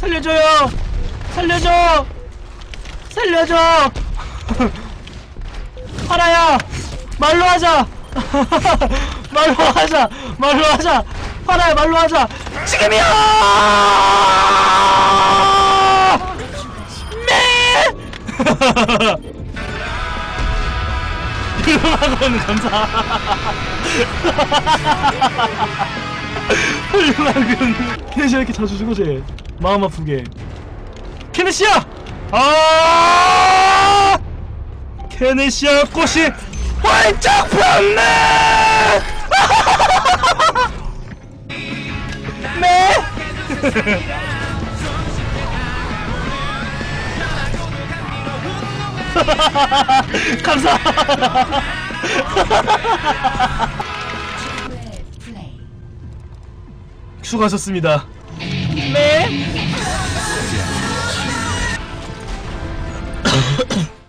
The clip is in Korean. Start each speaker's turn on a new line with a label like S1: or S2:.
S1: 살려줘요. 살려줘. 살려줘. 파라야 말로 하자. 말로 하자. 말로 하자. 파라야 말로 하자. 지금이야! 네! 훌륭하군 감사. 훌륭하군 케네시아 이렇게 자주 죽어지 마음 아프게. 케네시아! 아! 케네시아 꽃이 활짝 폈네! 네! 감사! 수고하셨습니다 네